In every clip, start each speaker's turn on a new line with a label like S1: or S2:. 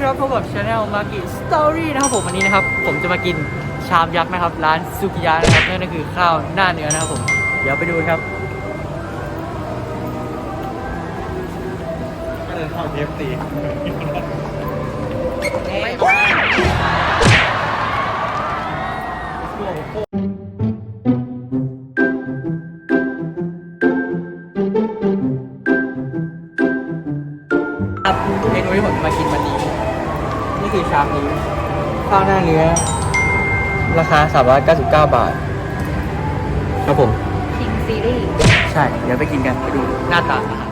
S1: ดีครับพบกับช anel มากิสตอรี่นะครับผมวันนี้นะครับ ผมจะมากินชามยักษ์นะครับ ร้านสุกิยะนะครับนั่นก็คือข้าวหน้าเนื้อนะครับผม เดี๋ยวไปดูครับ
S2: ก็เลยเข้าเทปตี
S1: ครั ชามนี้ ข้าวหน้าเนื้อ ราคา 399 บาท ครับผม
S3: คิงซีรีส์
S1: ใช่ เดี๋ยวไปกินกัน ไปดูหน้าตาอาหาร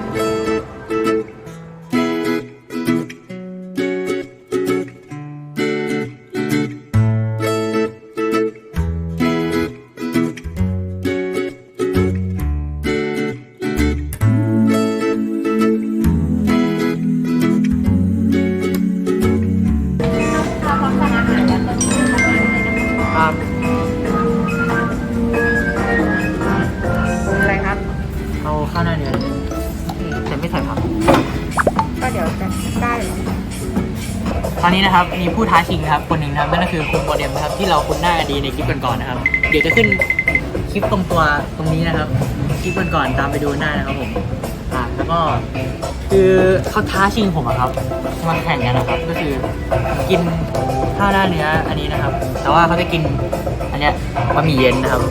S1: ต
S3: อ
S1: นนี้นะครับมีผู้ท้าชิงนะครับคนหนึ่งนะครับนั่นก็คือคุณโมเดมนะครับที่เราคุ้นหน้ากันดีในคลิปก่อนๆนะครับ เดี๋ยวจะขึ้นคลิปตรงตัวตรงนี้นะครับคลิปก่อนๆตามไปดูหน้านะครับผมอ่าแล้วก็คือเขาท้าชิงผมอะครับมาแข่งกันนะครับ ก็คือกินข้าวหน้าเนื้ออันนี้นะครับ แต่ว่าเขาจะกินอันเนี้ยบะหมี่เย็นนะครับ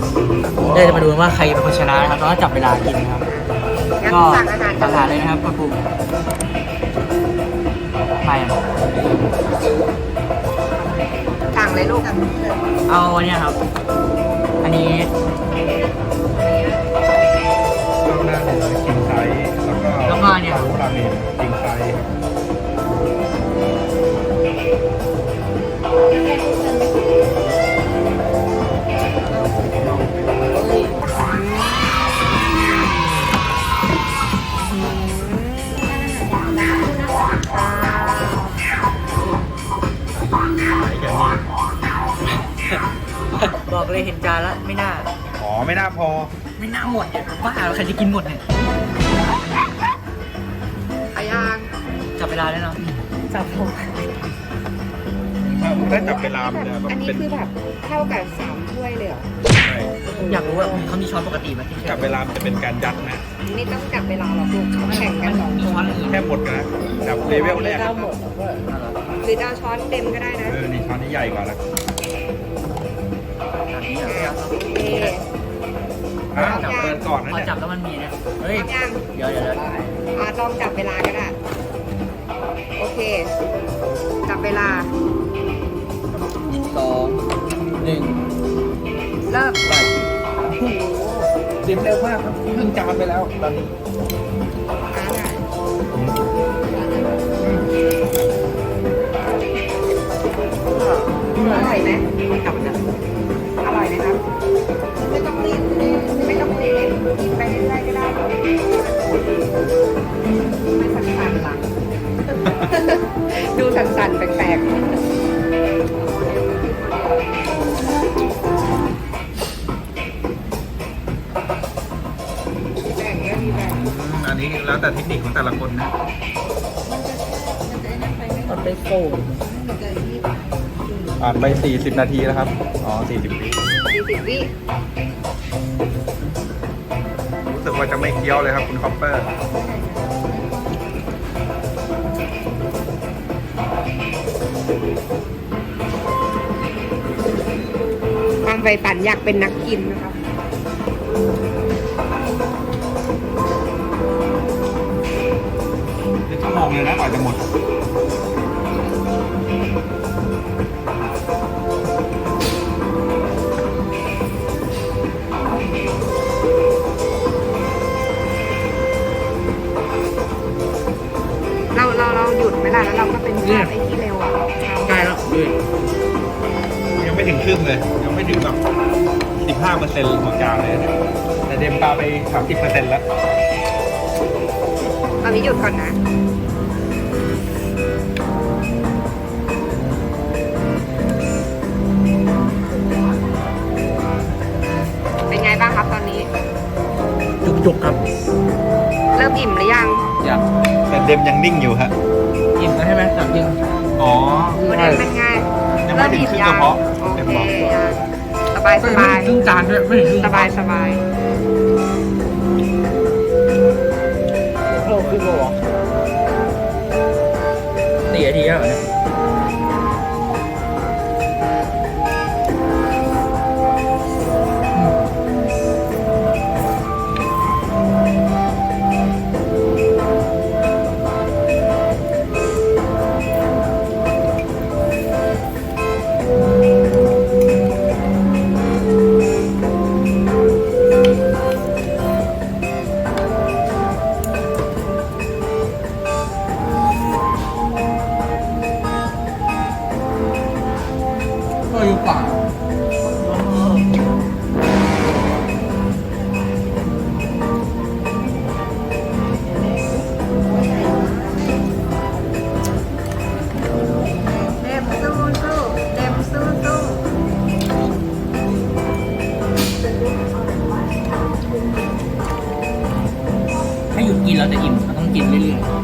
S1: เดี๋ยวจะมาดูว่าใครเป็นคนชนะนะครับแล้วก็จับเวลากินนะครับ
S3: งั้น
S1: ก็
S3: สั่งอาหาร
S1: สั่งอาหารเลยนะครับกดปุ่ม ไม่อะ
S3: สั่งเลยลูก
S1: เอาอันเนี้ยครับ อันนี้
S2: ข้าวหน้าเนื้อกิงไซส์แล้วก็
S1: แล้วก็เนี่ย
S2: รู้ราเมนกิงไซส์ครับ
S1: หมดเนี่ยบ้าใครจะกินหมดเนี่ย
S3: ขายาง
S1: จับเวลาได้เนาะ
S3: จับผม
S2: ถ้าจับเวลามันจะแบบ
S3: อันนี้
S2: เป็น
S3: คือแบบเท่ากับสามถ้วยเลยเหรอ
S2: ใช่
S1: อยากรู้ว่าเขามีช้อนปกติไหมที่
S2: จับเวลามันจะเป็นการยัดนะ
S3: ไม่ต้องจับเวลาหรอกลูกแข่งกันสอง
S1: มี
S3: ค
S1: ช้อน
S3: น
S1: อื่น
S2: แค่หมดกันนะจับเลเวลแรก
S3: หรือจะเอาช้อนเต็มก็ได้นะ
S2: เออนี่ช้อนนี้ใหญ่กว่าละ
S1: แบบ นี้เหรอ
S3: เอ๊ะ
S2: อ้าวจับเปิดก่อนนะ
S1: พอ
S2: เนี่ย
S1: จับแล้วมันมีเนี่ยเฮ้ย
S3: พร้อมยัง
S1: เดี๋ยวเดี๋ยวเดี๋ยว
S3: อาลองจับเวลาก็ได้ โอเค จับเวลา
S1: สองหนึ่ง
S3: เริ่ม
S1: ไป
S2: เร็วเร็วมากครับครึ่งจานไปแล้วตอนนี้
S3: สั่นๆหลังดูสั่นๆแปลกๆแบ่งเยอะดีแบ่ง
S2: อันนี้แล้วแต่เทคนิคของแต่ละคนนะ
S1: มันเป็นโซ่
S2: ผ่านไป 40 นาทีแล้วครับ อ๋อ 40วิ
S3: สี่สิบวิ
S2: รู้สึก ว่าจะไม่เคี้ยวเลยครับคุณคอปเปอร์
S3: ความใฝ่ฝันอยากเป็นนักกินนะครับ
S2: เป็นชั่วโมงเลยนะกว่าจะหมด
S3: เราก็เป็นภาพไอ้ที่เร็วอะ
S1: ได้แล้วดูดิ
S2: ยังไม่ถึงครึ่งเลย ยังไม่ถึงแบบ15เปอร์เซ็นต์ของจานเลยนะแต่เดมปลาไป30เปอร์เซ็นต์แล้ว
S3: ตอนนี้หยุดก่อนนะ เป็นไงบ้างครับตอนนี้
S1: จุกๆครับ
S3: เริ่มอิ่มหรือยัง
S1: อยาก
S2: แต่เดมยังนิ่งอยู่ฮะ
S1: อิ่มแล้วใช่ไหมถามจริง
S2: อ๋อ
S3: โมเดลเป็นไง
S2: ยังไม่ถึงครึ่งกระเพาะ
S3: โอ
S2: เต็ม
S3: เค
S2: บอก
S3: ยังสบายส
S2: ไม่
S3: บาย
S2: ถึงครึ่งจานด้วยไม่ถึงครึ่ง
S3: สบายสบาย
S1: โลคือโลสี่นาทีแล้วเหรอเนี่ย แล้วจะอิ่มมันต้องกินเรื่
S3: อย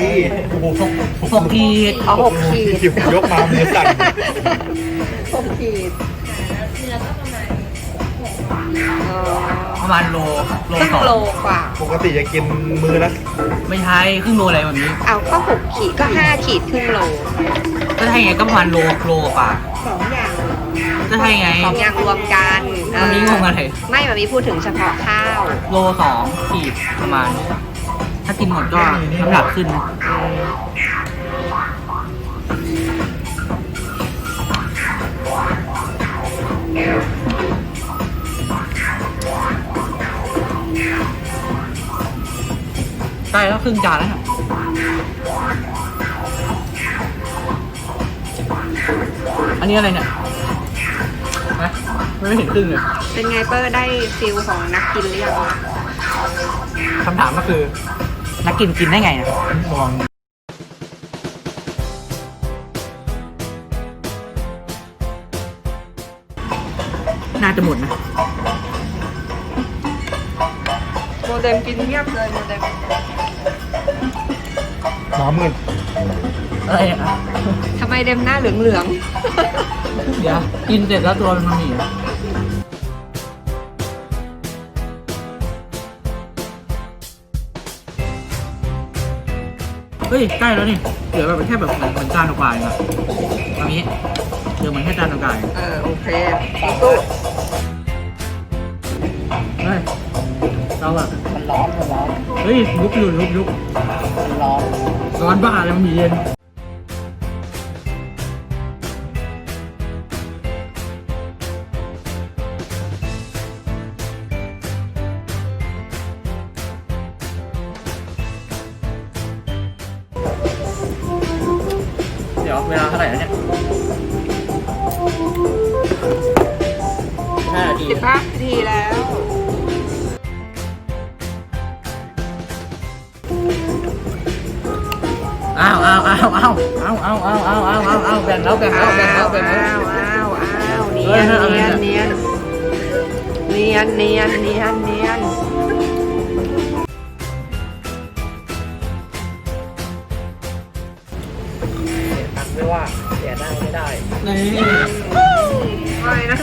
S3: โอ้
S2: โหหก
S1: หกขีด
S3: อ๋อหกขีด
S2: ยกมามือสั่น
S3: หกขีดอ๋อ
S1: ประมาณโลโล
S3: ครึ่ง
S1: สอง
S3: โลกว่า
S2: ปกติจะกินมือละ
S1: ไม่ใช่ครึ่งโลอะไรแบบนี้
S3: เอาก็หกขีดก็ห้าขีดครึ่งโล
S1: ก็ใช่ไงก็ประมาณโลโลกว่า
S3: สองอย่าง
S1: ก็ใช่ไง
S3: สองอย่างรวมกัน
S1: ตอนนี้งงอะไร
S3: ไม่แบบนี้พูดถึงเฉพาะข้าว
S1: โลสองขีดประมาณถ้า กินหมดก็น้ำหนักขึ้นใช่แล้วครึ่งจานแล้วเนี่ยอันนี้อะไรเนี่ยนะไม่เห็นครึ่งเลย
S3: เป็นไงเปอร์ได้ฟิลของนักกินหรือยัง
S1: คำถามก็คือ นักกินกินได้ไงนะ
S2: มอง
S1: น่าจะหมดนะ
S3: โมเดมกินเงียบเลยโมเดม
S2: หมามืด
S1: อะไรอะ
S3: ทำไมเดมหน้าเหลือง
S1: เดี๋ยวกินเสร็จแล้วตัวมันหนีอะ เฮ้ยใกล้แล้วนี่เหลือแบบแค่แบบเหมือนเหมือนจานกว่าๆเองอะตอนนี้เหลือเหมือนแค่จานกว่าๆเอง
S3: ๆเออโอเคสู้
S1: เฮ้ยเราอะมันร้อนมันร้อนเฮ้ยลุกอยู่ลุกลุกมันร้อนร้อนบ้าเลยมันมีเย็น อ้าวอ้าวอ้าวอ้าวอ้าวอ้าวอ้าวอ้าวอ้าวอ้าวอ้าวแบ่งแล้วแบ่งแล้วแบ่งแล้วแบ่งแล้ว
S3: อ้าวอ้าวอ้าวเนี
S1: เฮ้
S3: ย
S1: ย
S3: น
S1: เอา
S3: เนี
S1: เนี่ย
S3: ยนเนียนเนียนเนียนเนียนเนียน
S1: ตังไม่ว่าเสียได้ไม่ได้นี่
S3: อะไรนะ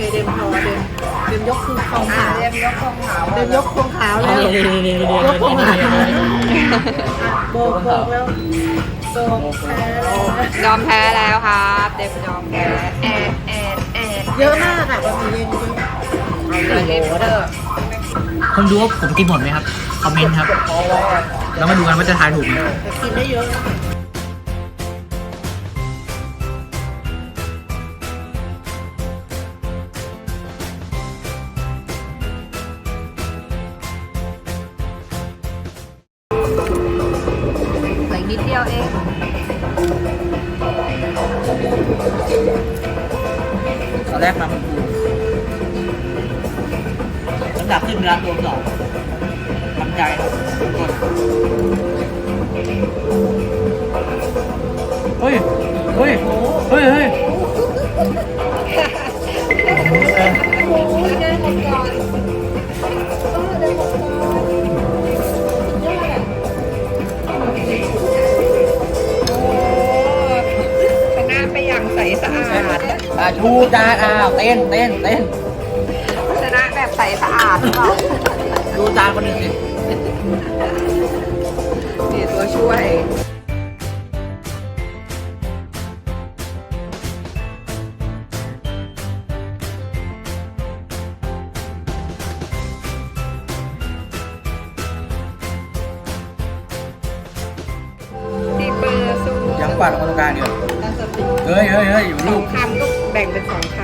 S3: เคเดมพอเดมเดมยกคือคองขาวเดมยกคองขาวเดมยกคองขาวแล้
S1: วย
S3: กคองขาวโบกโบกแล้วโบกแพ้แล้วยอมแพ้แล้วครับเดมยอมแพ้แอดแอดแอด
S4: เยอะมากอะบะหมี่เย็นเยอะ
S3: เอาเด้อ
S1: คนดูว่าผมกินหมดไหมครับ คอมเมนต์ครับ แล้วมาดูกันว่าจะทายถูกไหม
S4: กินได้เยอะ
S1: คูน้ำหนักขึ้นเวลาตัวสองทำใจครับทุกคนเฮ้ย เฮ้ย เฮ้ย เฮ้ย
S4: โอ้ยเดินหมดก่อนเออเดินหมดก่อนยอดอะ
S3: โอ้ชนะไปอย่างใสสะอาด
S1: อะชูจานอ้าวเต้นเต้นเต้น
S3: ใสสะอาดหรือเปล่า
S1: ดูจานคนหนึ่งสิ
S3: นี่ตัวช่วยที่เบอร์ซู
S1: ยังกวาดออกมาตรงกลางเดียว
S4: ตั้งสติ
S1: เฮ้ยเฮ้ยเฮ้ยอยู่
S3: ส
S1: ลู
S3: อกงคำก็แบ่งเป็นสองค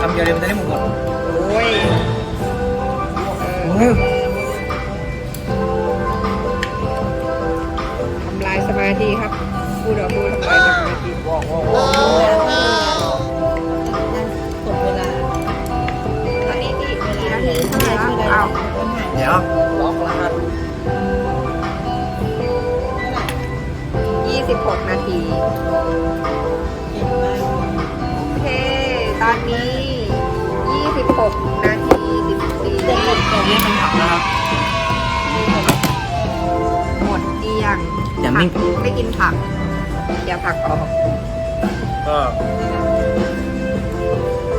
S1: คำเดียวเลยมันจะได้หมดหมดำ
S3: โอ้ย เออ
S1: เฮ้ย
S3: ทำลายสมาธิครับ พูดเอาพูดทำลายสมาธิ
S1: ว้าวว้าว
S4: โอ้
S1: ว้าวย
S4: กดเวลา
S3: ตอนนี้กี่กี่นาทีเท่าไหร่แล้วอ้าว
S1: เดี๋ยวล็อกรหัส
S3: ยี่สิบหกนาทีโอเค ตอนนี้ยี่สิบหกนาที สิบสี่
S1: เรียกคำถามนะครับ
S3: หมดเกลี้ยง
S1: อย่าไม่
S3: ผักไม่กินผักอย่าผักออก
S1: ก็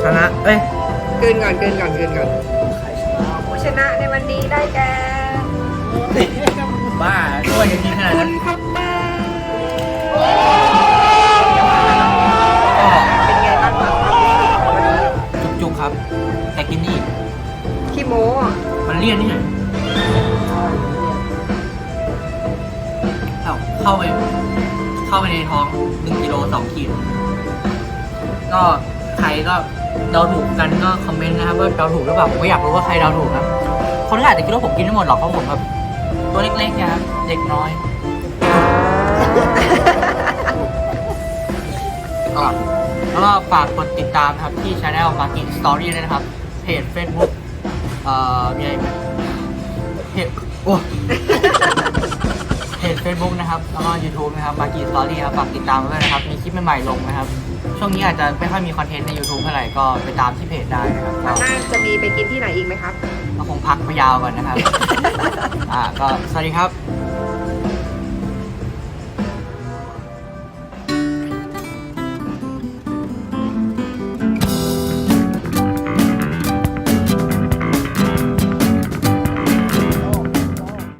S1: ชนะ เอ้ย
S3: กลืนก่อนกลืนก่อนกลืนก่อนผู้ชนะในวันนี้ได้แก่
S1: บ้าช่วยกันทีขนาด
S3: คุ
S1: นั้
S3: ณ
S1: น
S3: พับแม่
S1: ก็
S3: โม้อะ
S1: มันเลี่ยนนี่ไงเข้าเข้าไป เข้าไปในท้องหนึ่งกิโลสองขีด ก็ใครก็เดาถูกกันก็คอมเมนต์นะครับว่าเดาถูกหรือเปล่าผมก็อยากรู้ว่าใครเดาถูกครับ คนก็อาจจะคิดว่าผมกินไม่หมดหรอกเพราะผมแบบตัวเล็กๆนะครับเด็กน้อยก็แล้วก็ฝากกดติดตามครับที่ช anel Market Story ด้วยนะครับ เพจ Facebook เอ่อมีอะไรไหมเพจโอ้ เพจ Facebook นะครับแล้วก็ YouTube นะครับ Market Story ครับฝากติดตามไว้ด้วยนะครับ มีคลิปใหม่ๆลงนะครับ ช่วงนี้อาจจะไม่ค่อยมีคอนเทนต์ใน YouTube เท่าไหร่ก็ไปตามที่เพจได้นะครับ
S3: ค
S1: ก็
S3: รั้งหน้าจะมีไปกินที่ไหนอีกไหมครับ
S1: ก็คงพักไปยาวก่อนนะครับ อ่าก็สวัสดีครับ